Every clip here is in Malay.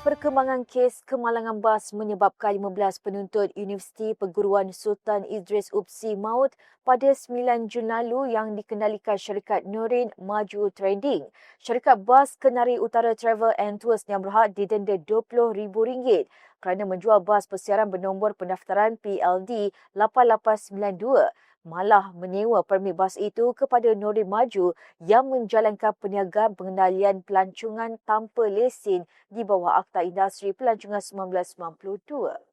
Perkembangan kes kemalangan bas menyebabkan 15 penuntut Universiti Perguruan Sultan Idris Upsi maut pada 9 Jun lalu yang dikendalikan syarikat Nurin Maju Trading. Syarikat bas Kenari Utara Travel and Tours yang berhad didenda RM20,000 kerana menjual bas persiaran bernombor pendaftaran PLD 8892 malah menyewa permit bas itu kepada Nuri Maju yang menjalankan perniagaan pengendalian pelancongan tanpa lesen di bawah Akta Industri Pelancongan 1992.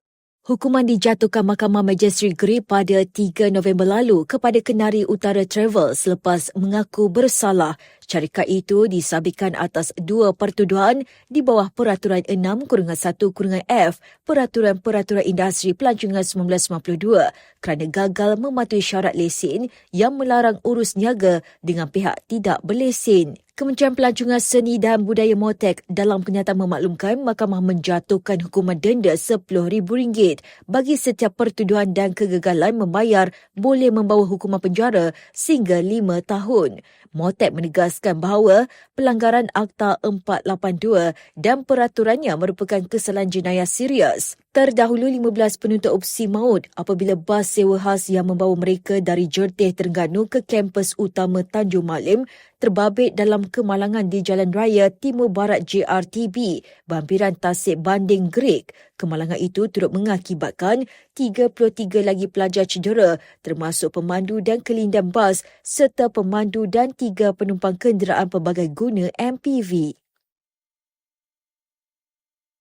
Hukuman dijatuhkan Mahkamah Majisteri Grip pada 3 November lalu kepada Kenari Utara Travel selepas mengaku bersalah. Syarikat itu disabitkan atas dua pertuduhan di bawah Peraturan 6-1-F Peraturan-Peraturan Industri Pelancongan 1992 kerana gagal mematuhi syarat lesen yang melarang urus niaga dengan pihak tidak berlesen. Kementerian Pelancongan Seni dan Budaya Motek dalam kenyataan memaklumkan mahkamah menjatuhkan hukuman denda RM10,000 bagi setiap pertuduhan dan kegagalan membayar boleh membawa hukuman penjara sehingga lima tahun. Motek menegaskan bahawa pelanggaran Akta 482 dan peraturannya merupakan kesalahan jenayah serius. Terdahulu 15 penuntut opsi maut apabila bas sewa khas yang membawa mereka dari Jertih Terengganu ke kampus utama Tanjung Malim terbabit dalam kemalangan di Jalan Raya Timur Barat JRTB, Bampiran Tasik Banding Greek. Kemalangan itu turut mengakibatkan 33 lagi pelajar cedera termasuk pemandu dan kelindan bas serta pemandu dan tiga penumpang kenderaan pelbagai guna MPV.